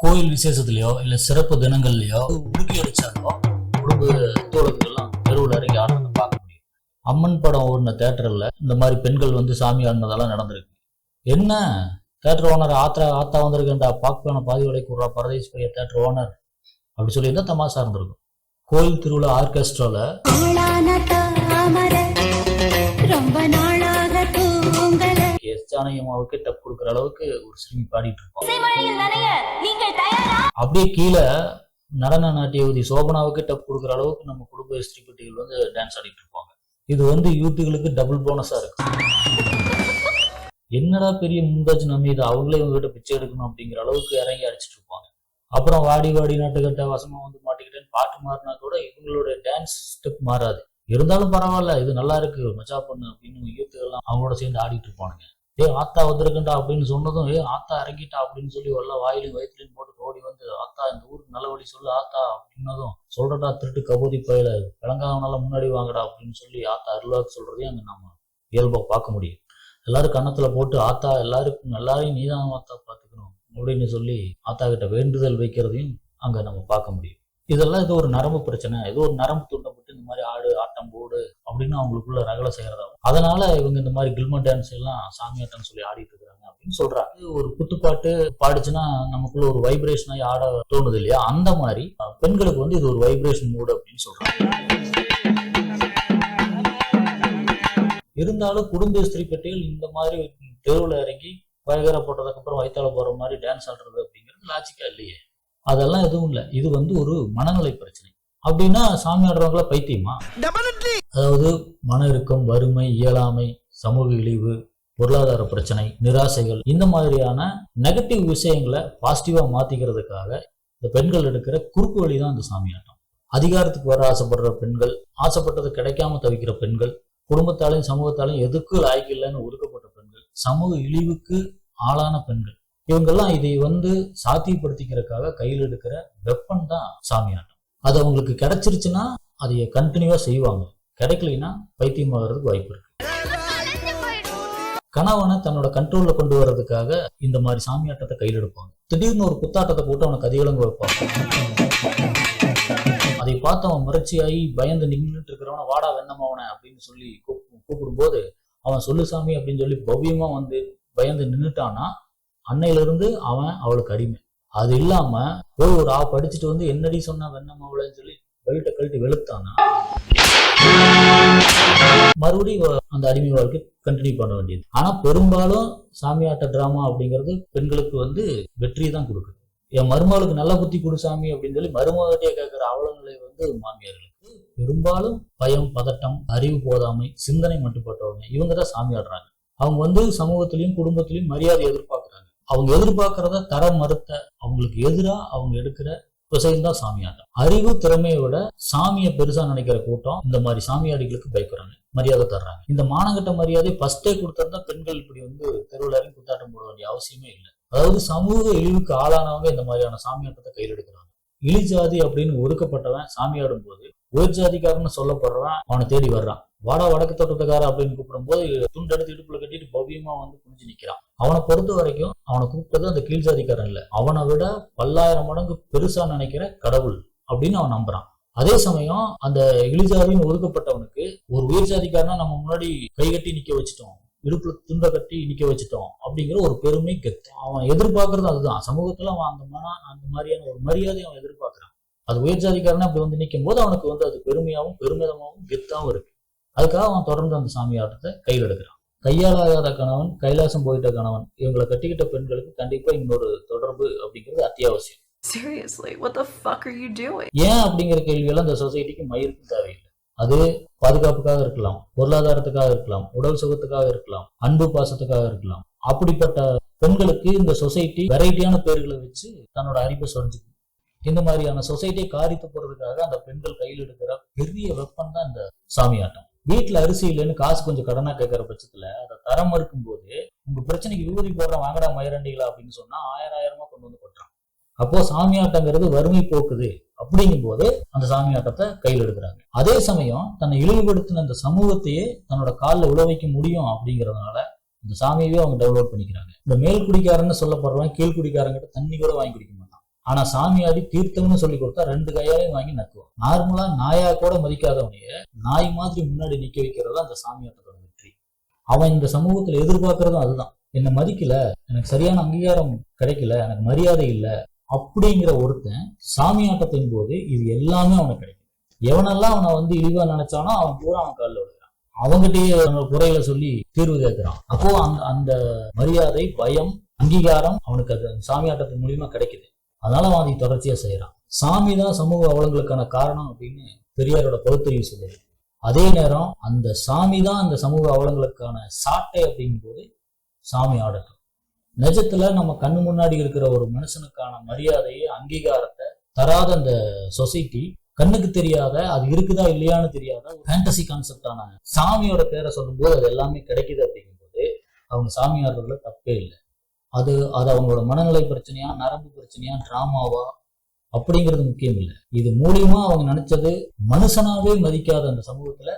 கோயில் விசேஷத்துலயோ இல்ல சிறப்பு தினங்கள்லயோ உடுக்கி அடிச்சாலோ குடும்ப தோழர்கள்லாம் தெருவில் இறங்கி ஆடுறத பார்க்க முடியும். அம்மன் படம் ஓடின தேட்டர்ல இந்த மாதிரி பெண்கள் வந்து சாமி ஆடினதெல்லாம் நடந்திருக்கு. என்ன? தேட்டர் ஓனர் ஆத்தா ஆத்தா வந்திருக்கேன்டா பாக்பான பாதி விலைக்கு விட்றா பரதேஷ் பைய தேட்டர் ஓனர் அப்படி சொல்லியிருந்தா தமாசா இருந்திருக்கும். கோயில் திருவிழா ஆர்கெஸ்ட்ரால ரொம்ப எஸ் ஜானகியம்மாவுக்கு டப் கொடுக்குற அளவுக்கு ஒரு சிறுமி பாடிட்டு தயாரா? அப்படியே கீழே நடன நாட்டியவதி சோபனாவுக்கு டப் கொடுக்குற அளவுக்கு நம்ம குடும்ப ஸ்திரீ பெட்டிகள் வந்து டான்ஸ் ஆடிட்டு இருப்பாங்க. இது வந்து யூத்துகளுக்கு டபுள் போனஸா இருக்கு. என்னடா பெரிய மும்தாஜ் நம்பி அவங்களே இவங்ககிட்ட பிச்சை எடுக்கணும் அப்படிங்கிற அளவுக்கு இறங்கி அடிச்சிட்டு இருப்பாங்க. அப்புறம் வாடி வாடி நாட்டுக்கட்ட வசமா வந்து மாட்டிக்கிட்டேன்னு பாட்டு மாறினா கூட இவங்களோட டான்ஸ் ஸ்டெப் மாறாது. இருந்தாலும் பரவாயில்ல இது நல்லா இருக்கு மச்சா பொண்ணு அப்படின்னு யூத்துகள்லாம் அவங்களோட சேர்ந்து ஆடிட்டு இருப்பானுங்க. ஏ ஆத்தா வந்திருக்கண்டா அப்படின்னு சொன்னதும் ஏ ஆத்தா இறங்கிட்டா அப்படின்னு சொல்லி எல்லாம் வாயிலையும் வயிற்றுலையும் போட்டு ஓடி வந்து ஆத்தா இந்த ஊருக்கு நல்ல வழி சொல்லு ஆத்தா அப்படின்னதும் சொல்றடா திருட்டு கபூதி பயில விளங்காதனால முன்னாடி வாங்கடா அப்படின்னு சொல்லி ஆத்தா அருள்வாக்கு சொல்றதையும் அங்கே நம்ம இயல்பாக பார்க்க முடியும். எல்லாரும் கன்னத்துல போட்டு ஆத்தா எல்லாருக்கும் எல்லாரையும் நீதான் ஆத்தா பார்த்துக்கணும் அப்படின்னு சொல்லி ஆத்தா கிட்ட வேண்டுதல் வைக்கிறதையும் அங்க நம்ம பார்க்க முடியும். இதெல்லாம் இது ஒரு நரம்பு பிரச்சனை ஏதோ ஒரு நரம்பு துண்டம் இந்த மாதிரி ஆடு ஆட்டம் போடு அப்படின்னு அவங்களுக்குள்ள ரகலை செய்யறதாகும் அதனால இவங்க இந்த மாதிரி கில்மர் டான்ஸ் எல்லாம் சாமியாட்டம் சொல்லி ஆடிட்டு இருக்காங்க அப்படின்னு சொல்றாங்க. ஒரு குத்துப்பாட்டு பாடுச்சுன்னா நமக்குள்ள ஒரு வைப்ரேஷன் ஆகி ஆட தோணுது இல்லையா? அந்த மாதிரி பெண்களுக்கு வந்து இது ஒரு வைப்ரேஷன் மூடு அப்படின்னு சொல்றாங்க. இருந்தாலும் குடும்ப ஸ்திரீ பெட்டிகள் இந்த மாதிரி தெருவில் இறங்கி வயகர போட்டதுக்கு அப்புறம் வயிற்றால போற மாதிரி டான்ஸ் ஆடுறது அப்படிங்கிறது லாஜிக்கா இல்லையே. அதெல்லாம் எதுவும் இல்லை. இது வந்து ஒரு மனநிலை பிரச்சனை. அப்படின்னா சாமி ஆடுறவங்கள பைத்தியமா? அதாவது மன இறுக்கம் வறுமை இயலாமை சமூக இழிவு பொருளாதார பிரச்சனை நிராசைகள் இந்த மாதிரியான நெகட்டிவ் விஷயங்களை பாசிட்டிவா மாத்திக்கிறதுக்காக இந்த பெண்கள் எடுக்கிற குறுக்கு வழி தான் இந்த சாமி ஆட்டம். அதிகாரத்துக்கு வர ஆசைப்படுற பெண்கள் ஆசைப்பட்டது கிடைக்காம தவிக்கிற பெண்கள் குடும்பத்தாலையும் சமூகத்தாலையும் எதுக்கு லாய்க்கு இல்லைன்னு ஒதுக்கப்பட்ட பெண்கள் சமூக இழிவுக்கு ஆளான பெண்கள் இவங்கெல்லாம் இதை வந்து சாத்தியப்படுத்திக்கிறதுக்காக கையில் எடுக்கிற வெப்பன் தான் சாமி ஆட்டம். அது அவங்களுக்கு கிடைச்சிருச்சுன்னா அதை கண்டினியூவா செய்வாங்க. கிடைக்கலைன்னா பைத்தியமாகிறதுக்கு வாய்ப்பு இருக்கு. கணவனை தன்னோட கண்ட்ரோல்ல கொண்டு வர்றதுக்காக இந்த மாதிரி சாமி ஆட்டத்தை கையில் எடுப்பாங்க. திடீர்னு ஒரு குத்தாட்டத்தை போட்டு அவனை கதிகலங்க வைப்பாங்க அதை பார்த்து அவன் மிரட்சியாகி பயந்து நின்றுட்டு இருக்கிறவன வாடா வெண்ணமாவன அப்படின்னு சொல்லி கூப்பிடும் கூப்பிடும்போது அவன் சொல்லு சாமி அப்படின்னு சொல்லி பவ்யமா வந்து பயந்து நின்னுட்டான்னா அன்னையில இருந்து அவன் அவளுக்கு அடிமை. அது இல்லாம போய் ஒரு ஆ படிச்சுட்டு வந்து என்னடி சொன்னா வெண்ணமாவளன்னு சொல்லி பெல்ட்டை கழட்டி வெளுத்தானா மறுபடியும் அந்த அடிமை வாழ்க்கை கண்டினியூ பண்ண வேண்டியது. ஆனா பெரும்பாலும் சாமியாட்ட டிராமா அப்படிங்கிறது பெண்களுக்கு வந்து வெற்றி தான் கொடுக்குது. என் மருமகளுக்கு நல்ல புத்தி கொடு சாமி அப்படின்னு சொல்லி மருமகிட்டே கேட்கிற அவலநிலை வந்து மாமியார்களுக்கு. பெரும்பாலும் பயம் பதட்டம் அறிவு போதாமை சிந்தனை மட்டுப்பட்டவங்க இவங்க தான் சாமி ஆடுறாங்க. அவங்க வந்து சமூகத்திலையும் குடும்பத்திலையும் மரியாதை எதிர்பார்க்குறாங்க. அவங்க எதிர்பார்க்கறத தர மறுத்த அவங்களுக்கு எதிராக அவங்க எடுக்கிற விஷயம் தான் சாமியாட்டம். அறிவு திறமையை விட சாமியை பெருசா நினைக்கிற கூட்டம் இந்த மாதிரி சாமியாடிகளுக்கு பயப்படுறாங்க மரியாதை தர்றாங்க. இந்த மானகட்ட மரியாதை ஃபர்ஸ்டே கொடுத்திருந்தா பெண்கள் இப்படி வந்து தெருவில் இறங்கி குத்தாட்டம் போட வேண்டிய அவசியமே இல்லை. அதாவது சமூக இழிவுக்கு ஆளானவங்க இந்த மாதிரியான சாமியாட்டத்தை கையில் எடுக்கிறாங்க இழிஜாதி அப்படின்னு ஒதுக்கப்பட்டவன் சாமியாடும் போது உயர் ஜாதிக்காரன்னு சொல்லப்படுறான் அவனை தேடி வர்றான். வாடா வடக்கு தோட்டத்துக்கார அப்படின்னு கூப்பிடும்போது துண்டு எடுத்து இடுப்புல கட்டிட்டு பவ்யமா வந்து குனிஞ்சு நிக்கிறான். அவனை பொறுத்த வரைக்கும் அவனை கூப்பிட்டது அந்த கீழ் ஜாதிக்காரன் இல்ல. அவனை விட பல்லாயிரம் மடங்கு பெருசா நினைக்கிற கடவுள் அப்படின்னு அவன் நம்புறான். அதே சமயம் அந்த இழிஜாதின்னு ஒதுக்கப்பட்டவனுக்கு ஒரு உயர் ஜாதிக்காரனா நம்ம முன்னாடி கை கட்டி நிக்க வச்சுட்டோம். இடுப்புல துண்டை கட்டி நிக்க வச்சுட்டோம் அப்படிங்கிற ஒரு பெருமை கெத்து. அவன் எதிர்பார்க்கறது அதுதான். சமூகத்துல அவன் அந்த மன அந்த மாதிரியான ஒரு மரியாதை அவன் எதிர்பார்க்கறான். அது உயர் ஜாதிக்காரனா அப்படி வந்து நிற்கும் போது அவனுக்கு வந்து அது பெருமையாகவும் பெருமிதமாவும் கெத்தாவும் இருக்கு. அதுக்காக அவன் தொடர்ந்து அந்த சாமி ஆட்டத்தை கையில் எடுக்கிறான். கையாளாத கணவன் கைலாசம் போயிட்ட கணவன் இவங்களை கட்டிக்கிட்ட பெண்களுக்கு கண்டிப்பா இன்னொரு தொடர்பு அப்படிங்கிறது அத்தியாவசியம்? ஏன் அப்படிங்கிற கேள்வியெல்லாம் இந்த சொசைட்டிக்கு மயிருக்கும் தேவையில்லை. அது பாதுகாப்புக்காக இருக்கலாம் பொருளாதாரத்துக்காக இருக்கலாம் உடல் சுகத்துக்காக இருக்கலாம் அன்பு பாசத்துக்காக இருக்கலாம். அப்படிப்பட்ட பெண்களுக்கு இந்த சொசைட்டி வெரைட்டியான பேர்களை வச்சு தன்னோட அறிவை சொரிஞ்சுக்கும். இந்த மாதிரியான சொசைட்டியை காரித்து போறதுக்காக அந்த பெண்கள் கையில் எடுக்கிற பெரிய வெப்பன் தான் இந்த சாமியாட்டம். வீட்டில் அரிசி இல்லைன்னு காசு கொஞ்சம் கடனாக கேட்குற பட்சத்தில் அதை தரம் மறுக்கும்போது உங்கள் பிரச்சனைக்கு விபூதி போடுற வாங்கடா மயிரண்டிகளா அப்படின்னு சொன்னால் ஆயிரம் ஆயிரமா கொண்டு வந்து கொட்டுறான். அப்போ சாமியாட்டங்கிறது வறுமை போக்குது அப்படிங்கும் போது அந்த சாமியாட்டத்தை கையில் எடுக்கிறாங்க. அதே சமயம் தன்னை இழிவுபடுத்தின அந்த சமூகத்தையே தன்னோட காலில் உழவைக்க முடியும் அப்படிங்கறதுனால இந்த சாமியவே அவங்க டவுன்லோட் பண்ணிக்கிறாங்க. இந்த மேல் குடிக்காரன்னு சொல்லப்படுறவன் கீழ் குடிக்காரங்கிட்ட தண்ணி கூட வாங்கி குடிக்க ஆனா சாமியாடி தீர்த்தம்னு சொல்லி கொடுத்தா ரெண்டு கையாலையும் வாங்கி நக்குவான். நார்மலா நாயா கூட மதிக்காதவனைய நாய் மாதிரி முன்னாடி நிக்க வைக்கிறது தான் அந்த சாமியாட்டத்தோட வெற்றி. அவன் இந்த சமூகத்துல எதிர்பார்க்கறதும் அதுதான். என்னை மதிக்கல எனக்கு சரியான அங்கீகாரம் கிடைக்கல எனக்கு மரியாதை இல்லை அப்படிங்கிற ஒருத்தன் சாமியாட்டத்தின் போது இது எல்லாமே அவனுக்கு கிடைக்கும் எவனெல்லாம் அவனை வந்து இழிவா நினைச்சானோ அவன் பூரா அவன் காலில் விழுகிறான். அவங்ககிட்டயே அவங்க குறைகளை சொல்லி தீர்வு கேட்கிறான். அப்போ அந்த அந்த மரியாதை பயம் அங்கீகாரம் அவனுக்கு அது சாமியாட்டத்தின் மூலியமா கிடைக்குது. அதனால அவன் அதை தொடர்ச்சியாக செய்யறான். சாமி தான் சமூக அவலங்களுக்கான காரணம் அப்படின்னு பெரியாரோட பகுத்தறிவு சொல்லுது. அதே நேரம் அந்த சாமி தான் அந்த சமூக அவலங்களுக்கான சாட்டை அப்படிங்கும்போது சாமி ஆடட்டும். நிஜத்துல நம்ம கண்ணு முன்னாடி இருக்கிற ஒரு மனுஷனுக்கான மரியாதையை அங்கீகாரத்தை தராத அந்த சொசைட்டி கண்ணுக்கு தெரியாத அது இருக்குதா இல்லையான்னு தெரியாத ஒரு ஃபேண்டசி கான்செப்டான சாமியோட பேரை சொல்லும்போது அது எல்லாமே கிடைக்குது அப்படிங்கும்போது அவங்க சாமி ஆடுறதுல தப்பே இல்லை. அது அது அவங்களோட மனநிலை பிரச்சனையா நரம்பு பிரச்சனையா டிராமாவா? அப்படிங்கிறது முக்கியம் இல்லை. இது மூலியமா அவங்க நினைச்சது மனுஷனாவே மதிக்காத அந்த சமூகத்துல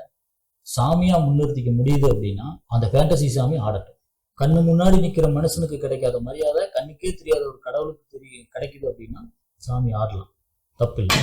சாமியா முன்னிறுத்திக்க முடியுது அப்படின்னா அந்த ஃபேண்டசி சாமி ஆடட்டும். கண்ணு முன்னாடி நிக்கிற மனுஷனுக்கு கிடைக்காத மரியாதை கண்ணுக்கே தெரியாத ஒரு கடவுளுக்கு தெரிய கிடைக்குது அப்படின்னா சாமி ஆடலாம். தப்பில்லை.